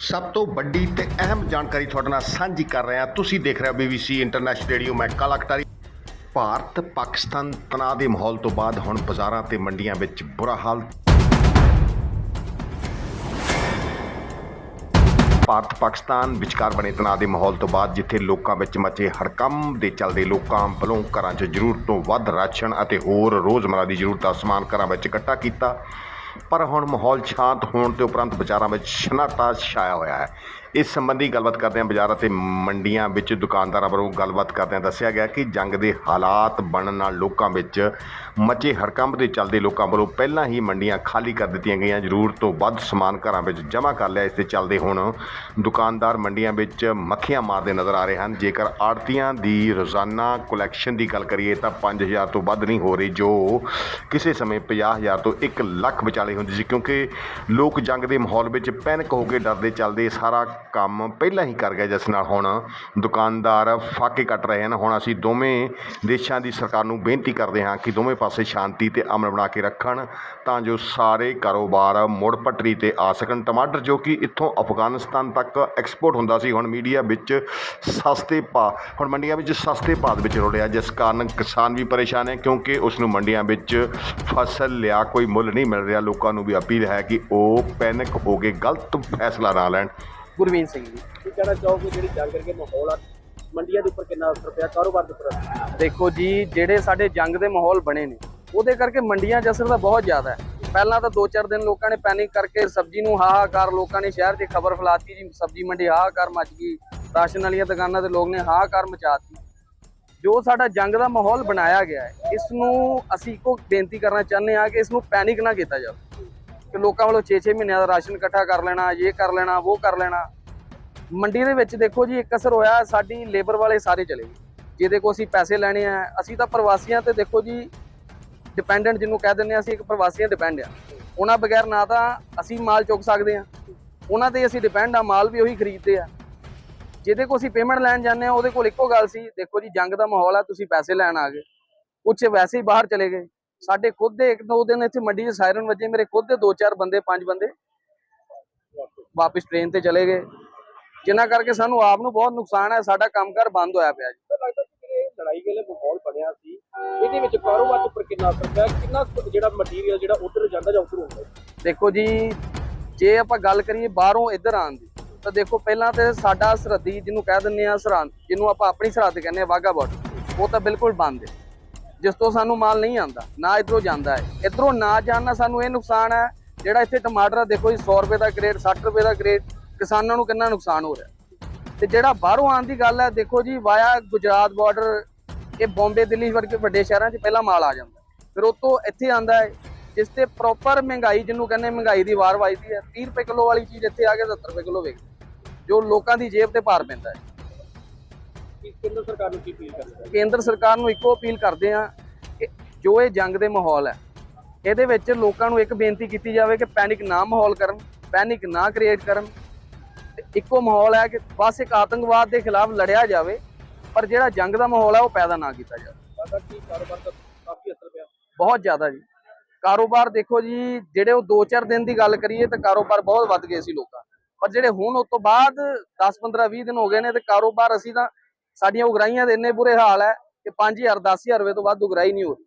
ਸਭ ਤੋਂ ਵੱਡੀ ਤੇ ਅਹਿਮ ਜਾਣਕਾਰੀ ਤੁਹਾਡੇ ਨਾਲ ਸਾਂਝੀ ਕਰ ਰਿਹਾ। ਤੁਸੀਂ ਦੇਖ ਰਹੇ ਹੋ BBC ਇੰਟਰਨੈਸ਼ਨਲ ਰੇਡੀਓ ਮੈਂ ਕਾਲਾ ਭਾਰਤ ਪਾਕਿਸਤਾਨ ਤਣਾਅ ਦੇ ਮਾਹੌਲ ਤੋਂ ਬਾਅਦ ਹੁਣ ਬਾਜ਼ਾਰਾਂ ਤੇ ਮੰਡੀਆਂ ਵਿੱਚ ਬੁਰਾ ਹਾਲ। ਭਾਰਤ ਪਾਕਿਸਤਾਨ ਵਿਚਕਾਰ ਬਣੇ ਤਣਾਅ ਦੇ ਮਾਹੌਲ ਤੋਂ ਬਾਅਦ ਜਿੱਥੇ ਲੋਕਾਂ ਵਿੱਚ ਮਚੇ ਹੜਕੰਮ ਦੇ ਚੱਲਦੇ ਲੋਕਾਂ ਵੱਲੋਂ ਘਰਾਂ 'ਚ ਜ਼ਰੂਰਤ ਤੋਂ ਵੱਧ ਰਾਸ਼ਨ ਅਤੇ ਹੋਰ ਰੋਜ਼ਮਰਾ ਦੀ ਜ਼ਰੂਰਤ ਦਾ ਸਮਾਨ ਘਰਾਂ ਵਿੱਚ ਇਕੱਠਾ ਕੀਤਾ ਪਰ ਹੁਣ ਮਾਹੌਲ ਸ਼ਾਂਤ ਹੋਣ ਤੇ ਉਪਰੰਤ ਬਾਜ਼ਾਰਾਂ ਵਿੱਚ ਸਨਾਟਾ ਛਾਇਆ ਹੋਇਆ ਹੈ। ਇਸ ਸੰਬੰਧੀ ਗੱਲਬਾਤ ਕਰਦਿਆਂ ਬਾਜ਼ਾਰਾਂ ਤੇ ਮੰਡੀਆਂ ਵਿੱਚ ਦੁਕਾਨਦਾਰਾਂ ਵੱਲੋਂ ਗੱਲਬਾਤ ਕਰਦਿਆਂ ਦੱਸਿਆ ਗਿਆ ਕਿ ਜੰਗ ਦੇ ਹਾਲਾਤ ਬਣਨ ਨਾਲ ਲੋਕਾਂ ਵਿੱਚ ਮਚੇ ਹੜਕੰਬ ਦੇ ਚੱਲਦੇ ਲੋਕਾਂ ਵੱਲੋਂ ਪਹਿਲਾਂ ਹੀ ਮੰਡੀਆਂ ਖਾਲੀ ਕਰ ਦਿੱਤੀਆਂ ਗਈਆਂ। ਜ਼ਰੂਰਤ ਤੋਂ ਵੱਧ ਸਮਾਨ ਘਰਾਂ ਵਿੱਚ ਜਮ੍ਹਾਂ ਕਰ ਲਿਆ ਇਸ ਦੇ ਚੱਲਦੇ ਹੁਣ। ਦੁਕਾਨਦਾਰ ਮੰਡੀਆਂ ਵਿੱਚ ਮੱਖੀਆਂ ਮਾਰਦੇ ਨਜ਼ਰ ਆ ਰਹੇ ਹਨ। ਜੇਕਰ ਆੜਤੀਆਂ ਦੀ ਰੋਜ਼ਾਨਾ ਕਲੈਕਸ਼ਨ ਦੀ ਗੱਲ ਕਰੀਏ ਤਾਂ 5000 ਤੋਂ ਵੱਧ ਨਹੀਂ ਹੋ ਰਹੀ, ਜੋ ਕਿਸੇ ਸਮੇਂ 50000 ਤੋਂ 1 ਲੱਖ ਵਿਚਾਲੇ ਹੁੰਦੀ ਸੀ, ਕਿਉਂਕਿ ਲੋਕ ਜੰਗ ਦੇ ਮਾਹੌਲ ਵਿੱਚ ਪੈਨਿਕ ਹੋ ਕੇ ਡਰਦੇ ਚੱਲਦੇ ਸਾਰਾ ਕੰਮ ਪਹਿਲਾਂ ਹੀ ਕਰ ਗਏ ਜਿਸ ਨਾਲ ਹੁਣ ਦੁਕਾਨਦਾਰ ਫਾਕੇ ਕੱਟ ਰਹੇ ਹਨ। ਹੁਣ ਅਸੀਂ ਦੋਵੇਂ ਦੇਸ਼ਾਂ ਦੀ ਸਰਕਾਰ ਨੂੰ ਬੇਨਤੀ ਕਰਦੇ ਹਾਂ ਕਿ ਦੋਵੇਂ ਪਾਸੇ ਸ਼ਾਂਤੀ ਤੇ ਅਮਨ ਬਣਾ ਕੇ ਰੱਖਣ, ਤਾਂ ਜੋ ਸਾਰੇ ਕਾਰੋਬਾਰ ਮੁੜ ਪਟਰੀ ਤੇ ਆ ਸਕਣ। ਟਮਾਟਰ ਜੋ ਕਿ ਇੱਥੋਂ ਅਫਗਾਨਿਸਤਾਨ ਤੱਕ ਐਕਸਪੋਰਟ ਹੁੰਦਾ ਸੀ, ਹੁਣ ਮੀਡੀਆ ਵਿੱਚ ਸਸਤੇ ਭਾਅ ਹੁਣ ਮੰਡੀਆਂ ਵਿੱਚ ਸਸਤੇ ਭਾਅ ਦੇ ਵਿੱਚ ਰੁੜਿਆ ਜਿਸ ਕਾਰਨ ਕਿਸਾਨ ਵੀ ਪਰੇਸ਼ਾਨ ਹੈ, ਕਿਉਂਕਿ ਉਸ ਨੂੰ ਮੰਡੀਆਂ ਵਿੱਚ ਫਸਲ ਲਿਆ ਕੋਈ ਮੁੱਲ ਨਹੀਂ ਮਿਲ ਰਿਹਾ। ਲੋਕਾਂ ਨੂੰ ਵੀ ਅਪੀਲ ਹੈ ਕਿ ਉਹ ਪੈਨਿਕ ਹੋ ਕੇ ਗਲਤ ਫੈਸਲਾ ਨਾ ਲੈਣ। ਗੁਰਵੀਨ ਸਿੰਘ ਜੀ, ਕੀ ਕਹਿਣਾ ਚਾਹੋਗੇ? ਜਿਹੜੀ ਜੰਗ ਕਰਕੇ ਮਾਹੌਲ ਆ ਮੰਡੀਆਂ ਦੇ ਉੱਪਰ ਕਿੰਨਾ ਅਸਰ ਪਿਆ, ਕਾਰੋਬਾਰ ਦੇ ਉੱਪਰ ਦੇਖੋ ਜੀ, ਜਿਹੜੇ ਸਾਡੇ ਜੰਗ ਦੇ ਮਾਹੌਲ ਬਣੇ ਨੇ, ਉਹਦੇ ਕਰਕੇ ਮੰਡੀਆਂ 'ਚ ਅਸਰ ਤਾਂ ਬਹੁਤ ਜ਼ਿਆਦਾ ਹੈ। ਪਹਿਲਾਂ ਤਾਂ 2-4 ਦਿਨ ਲੋਕਾਂ ਨੇ ਪੈਨਿਕ ਕਰਕੇ ਸਬਜ਼ੀ ਨੂੰ ਹਾਹਾਕਾਰ, ਲੋਕਾਂ ਨੇ ਸ਼ਹਿਰ 'ਚ ਖਬਰ ਫੈਲਾਤੀ ਜੀ, ਸਬਜ਼ੀ ਮੰਡੀ ਹਾਹਾਕਾਰ ਮਚ ਗਈ, ਰਾਸ਼ਨ ਵਾਲੀਆਂ ਦੁਕਾਨਾਂ ਤੇ ਲੋਕ ਨੇ ਹਾਹਾਕਾਰ ਮਚਾਤੀ। ਜੋ ਸਾਡਾ ਜੰਗ ਦਾ ਮਾਹੌਲ ਬਣਾਇਆ ਗਿਆ ਹੈ, ਇਸ ਨੂੰ ਅਸੀਂ ਇੱਕੋ ਬੇਨਤੀ ਕਰਨਾ ਚਾਹੁੰਦੇ ਹਾਂ ਕਿ ਇਸ ਨੂੰ ਪੈਨਿਕ ਨਾ ਕੀਤਾ ਜਾਵੇ। ਕਿ ਲੋਕਾਂ ਵੱਲੋਂ 6-6 ਮਹੀਨਿਆਂ ਦਾ ਰਾਸ਼ਨ ਇਕੱਠਾ ਕਰ ਲੈਣਾ, ਇਹ ਕਰ ਲੈਣਾ, ਉਹ ਕਰ ਲੈਣਾ। ਮੰਡੀ ਦੇ ਵਿੱਚ ਦੇਖੋ ਜੀ, ਇੱਕ ਅਸਰ ਹੋਇਆ, ਸਾਡੀ ਲੇਬਰ ਵਾਲੇ ਸਾਰੇ ਚਲੇ ਗਏ। ਜਿਹਦੇ ਕੋ ਅਸੀਂ ਪੈਸੇ ਲੈਣੇ ਆ, ਅਸੀਂ ਤਾਂ ਪ੍ਰਵਾਸੀਆਂ ਤੇ ਦੇਖੋ ਜੀ ਡਿਪੈਂਡੈਂਟ ਜਿਹਨੂੰ ਕਹਿ ਦਿੰਦੇ ਆ, ਅਸੀਂ ਇੱਕ ਪ੍ਰਵਾਸੀਆਂ ਡਿਪੈਂਡ ਆ। ਉਹਨਾਂ ਬਗੈਰ ਨਾ ਤਾਂ ਅਸੀਂ ਮਾਲ ਚੁੱਕ ਸਕਦੇ ਆ। ਉਹਨਾਂ ਤੇ ਅਸੀਂ ਡਿਪੈਂਡ ਆ, ਮਾਲ ਵੀ ਉਹੀ ਖਰੀਦਦੇ ਆ। ਜਿਹਦੇ ਕੋ ਅਸੀਂ ਪੇਮੈਂਟ ਲੈਣ ਜਾਂਦੇ ਆ, ਉਹਦੇ ਕੋਲ ਇੱਕੋ ਗੱਲ ਸੀ, ਦੇਖੋ ਜੀ, ਜੰਗ ਦਾ ਮਾਹੌਲ ਆ, ਤੁਸੀਂ ਪੈਸੇ ਲੈਣ ਆ ਗਏ। ਕੁਛ ਵੈਸੇ ਹੀ ਬਾਹਰ ਚਲੇ ਗਏ। ਸਾਡੇ ਖੁਦ ਦੇ ਇੱਕ ਦੋ ਦਿਨ ਇੱਥੇ ਮੰਡੀ 'ਚ ਸਾਇਰਨ ਵੱਜੇ, ਮੇਰੇ ਖੁਦ ਦੇ ਦੋ ਚਾਰ ਬੰਦੇ, ਪੰਜ ਬੰਦੇ ਵਾਪਸ ਟ੍ਰੇਨ ਤੇ ਚਲੇ ਗਏ। ਜਿਨ੍ਹਾਂ ਕਰਕੇ ਸਾਨੂੰ ਆਪ ਨੂੰ ਬਹੁਤ ਨੁਕਸਾਨ ਹੈ ਸਾਡਾ ਕੰਮਕਾਰ ਬੰਦ ਹੋਇਆ ਪਿਆ ਜੀ। ਲੜਾਈ ਵੇਲੇ ਮਾਹੌਲ ਬਣਿਆ ਸੀ। ਇਹਦੇ ਵਿੱਚ ਕਾਰੋਬਾਰ ਉੱਪਰ ਕਿੰਨਾ ਅਸਰ ਪਿਆ? ਕਿੰਨਾ ਜਿਹੜਾ ਮਟੀਰੀਅਲ ਜਿਹੜਾ ਉਧਰ ਜਾਂਦਾ ਜਾਂ ਉਧਰ ਹੁੰਦਾ? ਦੇਖੋ ਜੀ ਜੇ ਆਪਾਂ ਗੱਲ ਕਰੀਏ ਬਾਹਰੋਂ ਇੱਧਰ ਆਉਣ ਦੀ ਤਾਂ ਦੇਖੋ ਪਹਿਲਾਂ ਤੇ ਸਾਡਾ ਸਰਹੱਦੀ ਜਿਹਨੂੰ ਕਹਿ ਦਿੰਦੇ ਆ ਸਰਹੰਦ ਜਿਹਨੂੰ ਆਪਾਂ ਆਪਣੀ ਸਰਹੱਦ ਕਹਿੰਦੇ ਆ ਵਾਗਾ ਬਾਰਡਰ ਉਹ ਤਾਂ ਬਿਲਕੁਲ ਬੰਦ ਹੈ। ਜਿਸ ਤੋਂ ਸਾਨੂੰ ਮਾਲ ਨਹੀਂ ਆਉਂਦਾ ਨਾ ਇਧਰੋਂ ਜਾਂਦਾ ਹੈ। ਇਧਰੋਂ ਨਾ ਜਾਣ ਨਾਲ ਸਾਨੂੰ ਇਹ ਨੁਕਸਾਨ ਹੈ ਜਿਹੜਾ ਇੱਥੇ ਟਮਾਟਰ ਦੇਖੋ ਜੀ 100 ਰੁਪਏ ਦਾ ਕ੍ਰੇਟ 60 ਰੁਪਏ ਦਾ ਕ੍ਰੇਟ ਕਿਸਾਨਾਂ ਨੂੰ ਕਿੰਨਾ ਨੁਕਸਾਨ ਹੋ ਰਿਹਾ? ਤੇ ਜਿਹੜਾ ਬਾਹਰੋਂ ਆਉਣ ਦੀ ਗੱਲ ਹੈ ਦੇਖੋ ਜੀ ਵਾਇਆ ਗੁਜਰਾਤ ਬਾਰਡਰ ਇਹ ਬੰਬੇ ਦਿੱਲੀ ਵਰਗੇ ਵੱਡੇ ਸ਼ਹਿਰਾਂ 'ਚ ਪਹਿਲਾਂ ਮਾਲ ਆ ਜਾਂਦਾ। ਫਿਰ ਉਹ ਤੋਂ ਇੱਥੇ ਆਂਦਾ ਹੈ ਜਿਸ ਤੇ ਪ੍ਰੋਪਰ ਮਹਿੰਗਾਈ ਜਿਹਨੂੰ ਕਹਿੰਦੇ ਮਹਿੰਗਾਈ ਦੀ ਵਾਰ ਵੱਜਦੀ ਹੈ 30 ਰੁਪਏ ਕਿਲੋ ਵਾਲੀ ਚੀਜ਼ ਇੱਥੇ ਆ ਕੇ 70 ਰੁਪਏ ਕਿਲੋ ਵੇਚਦੀ ਜੋ ਲੋਕਾਂ ਦੀ ਜੇਬ ਤੇ ਭਾਰ ਪੈਂਦਾ ਹੈ। ਕੇਂਦਰ ਸਰਕਾਰ ਨੂੰ ਕੀ ਅਪੀਲ ਕਰਨਾ ਕੇਂਦਰ ਸਰਕਾਰ ਨੂੰ ਇੱਕੋ ਅਪੀਲ ਕਰਦੇ ਆ ਕਿ ਜੋ ਇਹ ਜੰਗ ਦੇ ਮਾਹੌਲ ਹੈ ਇਹਦੇ ਵਿੱਚ ਲੋਕਾਂ ਨੂੰ ਇੱਕ ਬੇਨਤੀ ਕੀਤੀ ਜਾਵੇ ਕਿ ਪੈਨਿਕ ਨਾ ਮਾਹੌਲ ਕਰਨ ਪੈਨਿਕ ਨਾ ਕ੍ਰੀਏਟ ਕਰਨ। ਇੱਕੋ ਮਾਹੌਲ ਹੈ ਕਿ ਬਸ ਇੱਕ ਆਤੰਕਵਾਦ ਦੇ ਖਿਲਾਫ ਲੜਿਆ ਜਾਵੇ ਪਰ ਜਿਹੜਾ ਜੰਗ ਦਾ ਮਾਹੌਲ ਹੈ ਉਹ ਪੈਦਾ ਨਾ ਕੀਤਾ ਜਾਵੇ। ਲੱਗਦਾ ਕਿ ਕਾਰੋਬਾਰ ਦਾ ਕਾਫੀ ਅਸਰ ਪਿਆ। ਬਹੁਤ ਜ਼ਿਆਦਾ ਜੀ। ਕਾਰੋਬਾਰ ਦੇਖੋ ਜੀ ਜਿਹੜੇ ਉਹ 2-4 ਦਿਨ ਦੀ ਗੱਲ ਕਰੀਏ ਤਾਂ ਕਾਰੋਬਾਰ ਬਹੁਤ ਵੱਧ ਗਏ ਸੀ ਲੋਕਾਂ। ਪਰ ਜਿਹੜੇ ਹੁਣ ਉਸ ਤੋਂ ਬਾਅਦ 10-15 20 ਦਿਨ ਹੋ ਗਏ ਨੇ ਤੇ ਕਾਰੋਬਾਰ ਅਸੀਂ ਤਾਂ ਸਾਡੀਆਂ ਉਗਰਾਈਆਂ ਦੇ ਇੰਨੇ ਬੁਰੇ ਹਾਲ ਹੈ ਕਿ 5000 10000 ਰੁਪਏ ਤੋਂ ਵੱਧ ਉਗਰਾਈ ਨਹੀਂ ਹੋ ਰਹੀ।